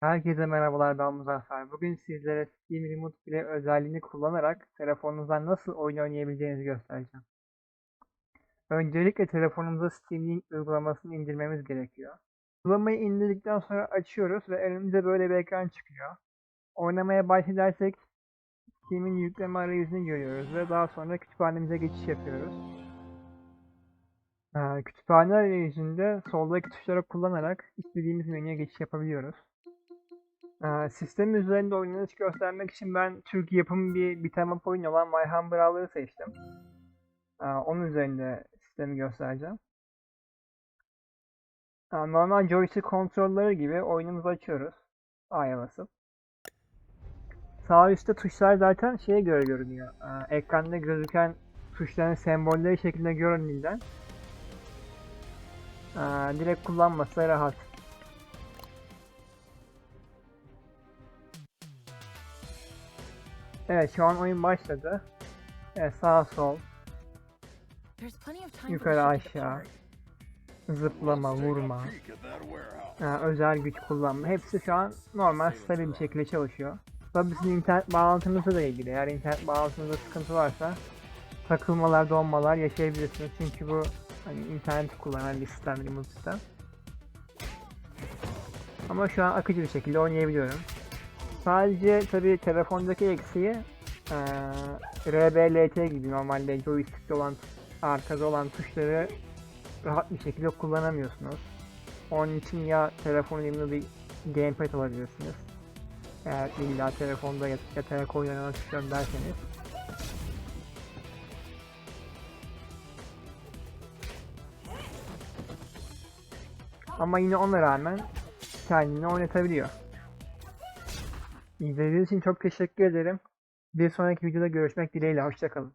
Herkese merhabalar ben Muzaffer. Bugün sizlere Steam Remote Play özelliğini kullanarak telefonunuzdan nasıl oyun oynayabileceğinizi göstereceğim. Öncelikle telefonumuza Steam Link uygulamasını indirmemiz gerekiyor. Uygulamayı indirdikten sonra açıyoruz ve önümüze böyle bir ekran çıkıyor. Oynamaya başlarsak Steam'in yükleme arayüzünü görüyoruz ve daha sonra kütüphanemize geçiş yapıyoruz. Ee, kütüphane arayüzünde soldaki tuşları kullanarak istediğimiz menüye geçiş yapabiliyoruz. Sistem üzerinde oynanış göstermek için ben Türk yapımı bir beat'em up oyun olan My Humble Brawler'ı seçtim. Onun üzerinde sistemi göstereceğim. Normal joystick kontrolleri gibi oyunumuzu açıyoruz. A'ya basıp. Sağ üstte tuşlar zaten şeye göre görünüyor. Ekranda gözüken tuşların sembolleri şeklinde göründüğünden direkt kullanması rahat. Evet şu an oyun başladı. Evet sağ sol, yukarı aşağı, zıplama, vurma, ha, özel güç kullanma. Hepsi şu an normal stabil bir şekilde çalışıyor. Tabii sizin internet bağlantınızla da ilgili. Eğer internet bağlantınızda sıkıntı varsa takılmalar, donmalar yaşayabilirsiniz. Çünkü bu hani internet kullanan bir sistem, remote sistem. Ama şu an akıcı bir şekilde oynayabiliyorum. Sadece tabii telefondaki eksiği eee RBLT gibi normalde joystick'te olan arkada olan tuşları rahat bir şekilde kullanamıyorsunuz. Onun için ya telefon elimde bir gamepad alabilirsiniz. Eğer illa telefonda yat yatarak oynamak istiyorum derseniz. Ama yine ona rağmen kendini oynatabiliyor. İzlediğiniz için çok teşekkür ederim. Bir sonraki videoda görüşmek dileğiyle. Hoşçakalın.